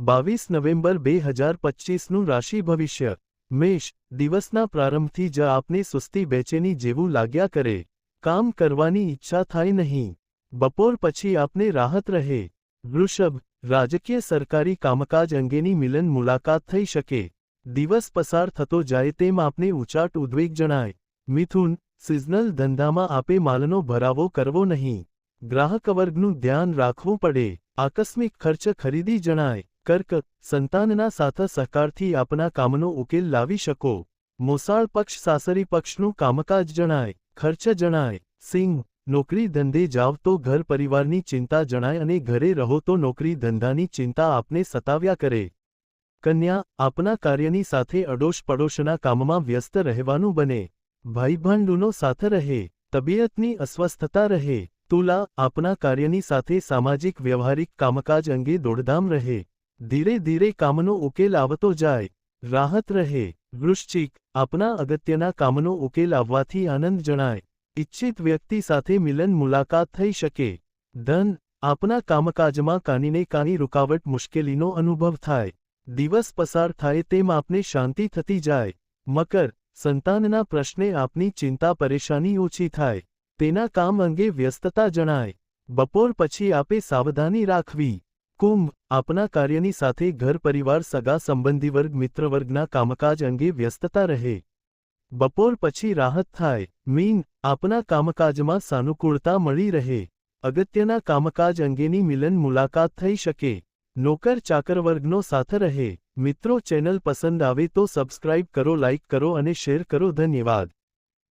બાવીસ નવેમ્બર બે હજાર પચીસનું રાશિ ભવિષ્ય. મેષ, દિવસના પ્રારંભથી જ આપને સુસ્તી બેચેની જેવું લાગ્યા કરે. કામ કરવાની ઈચ્છા થાય નહીં. બપોર પછી આપને રાહત રહે. વૃષભ, રાજકીય સરકારી કામકાજ અંગેની મિલન મુલાકાત થઈ શકે. દિવસ પસાર થતો જાય તેમ આપને ઉચાટ ઉદ્વેગ જણાય. મિથુન, સિઝનલ ધંધામાં આપે માલનો ભરાવો કરવો નહીં. ગ્રાહક વર્ગનું ધ્યાન રાખવું પડે. આકસ્મિક ખર્ચ ખરીદી જણાય. કર્ક, સંતાનના સાથ સહકારથી આપના કામનો ઉકેલ લાવી શકો. મોસાળ પક્ષ સાસરી પક્ષનું કામકાજ જણાય, ખર્ચ જણાય, સિંહ, નોકરી ધંધે જાવ તો ઘર પરિવારની ચિંતા જણાય અને ઘરે રહો તો નોકરી ધંધાની ચિંતા આપને સતાવ્યા કરે. કન્યા, આપના કાર્યની સાથે અડોશ પડોશના કામમાં વ્યસ્ત રહેવાનું બને. ભાઈભાંડુનો સાથ રહે, તબિયતની અસ્વસ્થતા રહે, તુલા, આપના કાર્યની સાથે સામાજિક વ્યવહારિક કામકાજ અંગે દોડધામ રહે. ધીરે ધીરે કામનો ઉકેલ આવતો જાય. રાહત રહે. વૃશ્ચિક, આપના અગત્યના કામનો ઉકેલ આવવાથી આનંદ જણાય. ઇચ્છિત વ્યક્તિ સાથે મિલન મુલાકાત થઈ શકે. ધન, આપના કામકાજમાં કાનીને કાની રૂકાવટ મુશ્કેલીનો અનુભવ થાય. દિવસ પસાર થાય તેમ આપને શાંતિ થતી જાય. મકર, સંતાનના પ્રશ્ને આપની ચિંતા પરેશાની ઓછી થાય. તેના કામ અંગે વ્યસ્તતા જણાય. બપોર પછી આપે સાવધાની રાખવી. કુંભ, આપના કાર્યની સાથે ઘર પરિવાર સગા સંબંધી વર્ગ મિત્રવર્ગના કામકાજ અંગે વ્યસ્તતા રહે. બપોર પછી રાહત થાય. મીન, આપના કામકાજમાં સાનુકૂળતા મળી રહે. અગત્યના કામકાજ અંગેની મિલન મુલાકાત થઈ શકે. નોકર ચાકર વર્ગનો સાથ રહે. મિત્રો ચેનલ પસંદ આવે તો સબસ્ક્રાઇબ કરો, લાઇક કરો અને શેર કરો. ધન્યવાદ.